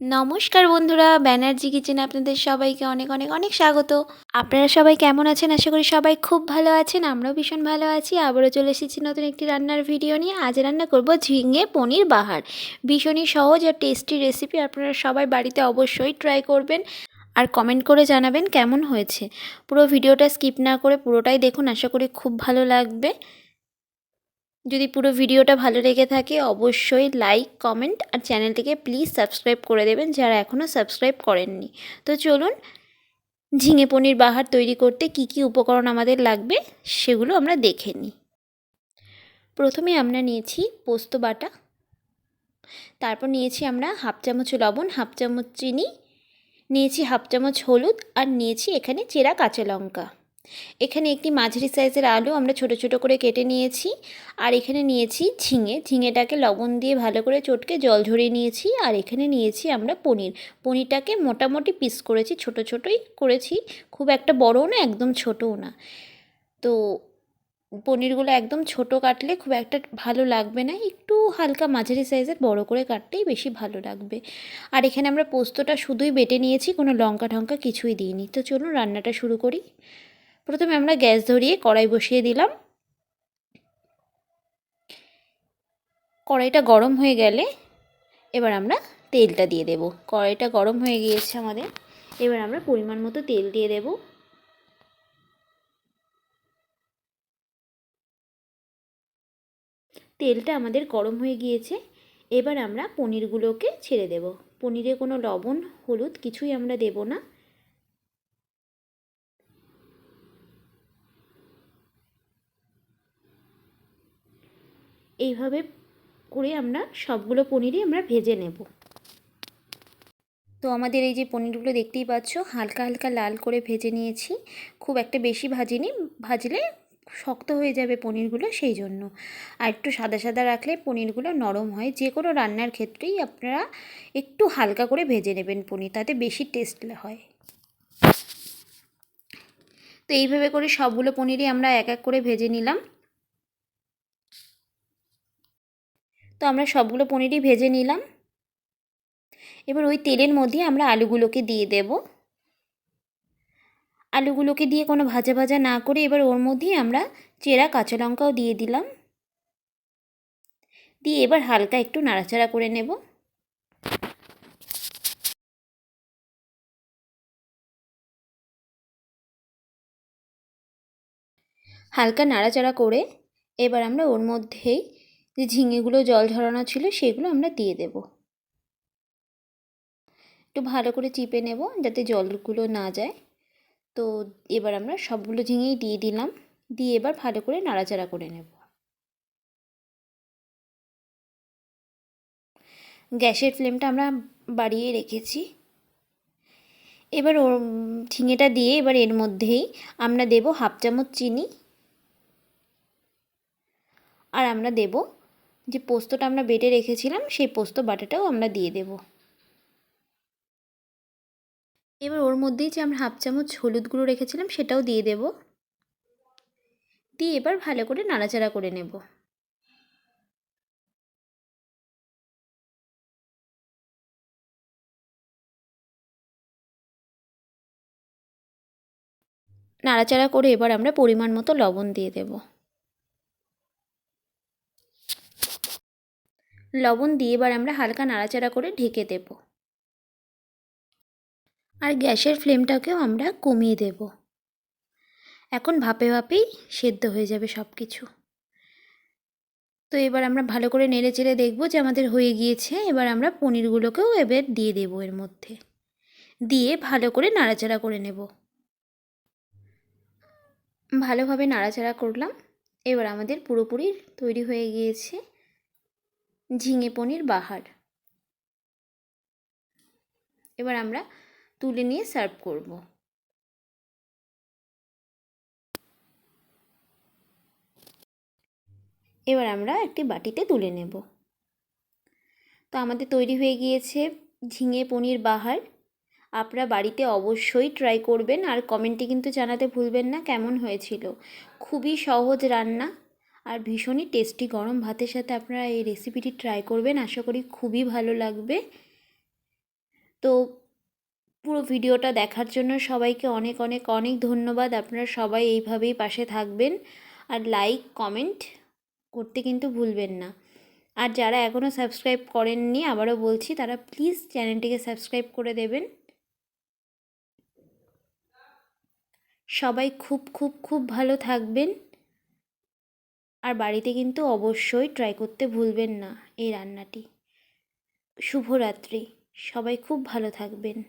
নমস্কার বন্ধুরা, ব্যানার্জি কিচেনে আপনাদের সবাইকে অনেক অনেক অনেক স্বাগত। আপনারা সবাই কেমন আছেন? আশা করি সবাই খুব ভালো আছেন, আমরাও ভীষণ ভালো আছি। আবারও চলে এসেছি নতুন একটি রান্নার ভিডিও নিয়ে। আজ রান্না করব ঝিঙে পনির বাহার। ভীষণই সহজ আর টেস্টি রেসিপি আপনারা সবাই বাড়িতে অবশ্যই ট্রাই করবেন আর কমেন্ট করে জানাবেন কেমন হয়েছে। পুরো ভিডিওটা স্কিপ না করে পুরোটাই দেখুন, আশা করি খুব ভালো লাগবে। যদি পুরো ভিডিওটা ভালো লেগে থাকে, অবশ্যই লাইক কমেন্ট আর চ্যানেলটিকে প্লিজ সাবস্ক্রাইব করে দেবেন যারা এখনও সাবস্ক্রাইব করেননি। তো চলুন, ঝিঙে পনির বাহার তৈরি করতে কি কি উপকরণ আমাদের লাগবে সেগুলো আমরা দেখে নিই। প্রথমে আমরা নিয়েছি পোস্ত বাটা, তারপর নিয়েছি আমরা হাফ চামচ লবণ, হাফ চামচ চিনি, নিয়েছি হাফ চামচ হলুদ আর নিয়েছি এখানে চেরা কাঁচা লঙ্কা। এখানে একটি মাঝারি সাইজের আলু আমরা ছোট ছোট করে কেটে নিয়েছি আর এখানে নিয়েছি ঝিঙে। ঝিঙেটাকে লবণ দিয়ে ভালো করে চটকে জল ঝরিয়ে নিয়েছি আর এখানে নিয়েছি আমরা পনির। পনিরটাকে মোটামুটি পিস করেছি, ছোট ছোটোই করেছি, খুব একটা বড়ও না, একদম ছোটও না। তো পনিরগুলো একদম ছোট কাটলে খুব একটা ভালো লাগবে না, একটু হালকা মাঝারি সাইজের বড় করে কাটলেই বেশি ভালো লাগবে। আর এখানে আমরা পোস্তটা শুধুই বেটে নিয়েছি, কোনো লঙ্কা টঙ্কা কিছুই দিইনি। তো চলুন রান্নাটা শুরু করি। প্রথমে আমরা গ্যাস ধরিয়ে কড়াই বসিয়ে দিলাম। কড়াইটা গরম হয়ে গেলে এবার আমরা তেলটা দিয়ে দেব। কড়াইটা গরম হয়ে গিয়েছে আমাদের। এবার আমরা পরিমাণ মতো তেল দিয়ে দেব। তেলটা আমাদের গরম হয়ে গিয়েছে। এবার আমরা পনিরগুলোকে ছেড়ে দেব। পনিরে কোনো লবণ, হলুদ কিছুই আমরা দেব না। এইভাবে করে আমরা সবগুলো পনিরই আমরা ভেজে নেব। তো আমাদের এই যে পনিরগুলো দেখতেই পাচ্ছ, হালকা হালকা লাল করে ভেজে নিয়েছি। খুব একটা বেশি ভাজিনি, ভাজলে শক্ত হয়ে যাবে পনিরগুলো সেই জন্য। আর একটু সাদা সাদা রাখলে পনিরগুলো নরম হয়। যে কোনো রান্নার ক্ষেত্রেই আপনারা একটু হালকা করে ভেজে নেবেন পনির, তাতে বেশি টেস্ট হয়। তো এইভাবে করে সবগুলো পনিরই আমরা এক এক করে ভেজে নিলাম। তো আমরা সবগুলো পনিরই ভেজে নিলাম। এবার ওই তেলের মধ্যে আমরা আলুগুলোকে দিয়ে দেব। আলুগুলোকে দিয়ে কোনো ভাজা ভাজা না করে এবার ওর মধ্যেই আমরা চেরা কাঁচা লঙ্কাও দিয়ে দিলাম। দিয়ে এবার হালকা একটু নাড়াচাড়া করে নেব। হালকা নাড়াচাড়া করে এবার আমরা ওর মধ্যেই যে ঝিঙেগুলো জল ঝরানো ছিল সেগুলো আমরা দিয়ে দেব। একটু ভালো করে চিপে নেব যাতে জলগুলো না যায়। তো এবার আমরা সবগুলো ঝিঙেই দিয়ে দিলাম। দিয়ে এবার ভালো করে নাড়াচাড়া করে নেব। গ্যাসের ফ্লেমটা আমরা বাড়িয়ে রেখেছি। এবার ওর ঝিঙেটা দিয়ে এবার এর মধ্যেই আমরা দেব হাফ চামচ চিনি। আর আমরা দেব যে পোস্তটা আমরা বেটে রেখেছিলাম, সেই পোস্ত বাটাটাও আমরা দিয়ে দেব। এবার ওর মধ্যেই যে আমরা হাফ চামচ হলুদ গুঁড়ো রেখেছিলাম, সেটাও দিয়ে দেব। দিয়ে এবার ভালো করে নাড়াচাড়া করে নেব। নাড়াচাড়া করে এবার আমরা পরিমাণ মতো লবণ দিয়ে দেবো। লবণ দিয়ে এবার আমরা হালকা নাড়াচাড়া করে ঢেকে দেব। আর গ্যাসের ফ্লেমটাকেও আমরা কমিয়ে দেব। এখন ভাপে ভাপেই সেদ্ধ হয়ে যাবে সব কিছু তো এবার আমরা ভালো করে নেড়ে চেড়ে দেখব যে আমাদের হয়ে গিয়েছে। এবার আমরা পনিরগুলোকেও এবার দিয়ে দেব এর মধ্যে। দিয়ে ভালো করে নাড়াচাড়া করে নেব। ভালোভাবে নাড়াচাড়া করলাম। এবার আমাদের পুরোপুরি তৈরি হয়ে গিয়েছে। ঝিঙে পনির বাহার। এবার আমরা তুলে নিয়ে সার্ভ করব। এবার আমরা একটি বাটিতে তুলে নেব। তো আমাদের তৈরি হয়ে গিয়েছে ঝিঙে পনির বাহার। আপনারা বাড়িতে অবশ্যই ট্রাই করবেন আর কমেন্টে কিন্তু জানাতে ভুলবেন না কেমন হয়েছিল। খুবই সহজ রান্না। আর ভীষণই টেস্টি গরম ভাতের সাথে আপনারা এই রেসিপিটি ট্রাই করবেন, আশা করি খুবই ভালো লাগবে। তো পুরো ভিডিওটা দেখার জন্য সবাইকে অনেক অনেক অনেক ধন্যবাদ। আপনারা সবাই এইভাবেই পাশে থাকবেন। আর লাইক কমেন্ট করতে কিন্তু ভুলবেন না। আর যারা এখনও সাবস্ক্রাইব করেননি, আবারও বলছি, তারা প্লিজ চ্যানেলটিকে সাবস্ক্রাইব করে দেবেন। সবাই খুব খুব খুব ভালো থাকবেন। আর বাড়িতে কিন্তু অবশ্যই ট্রাই করতে ভুলবেন না এই রান্নাটি। শুভরাত্রি। সবাই খুব ভালো থাকবেন।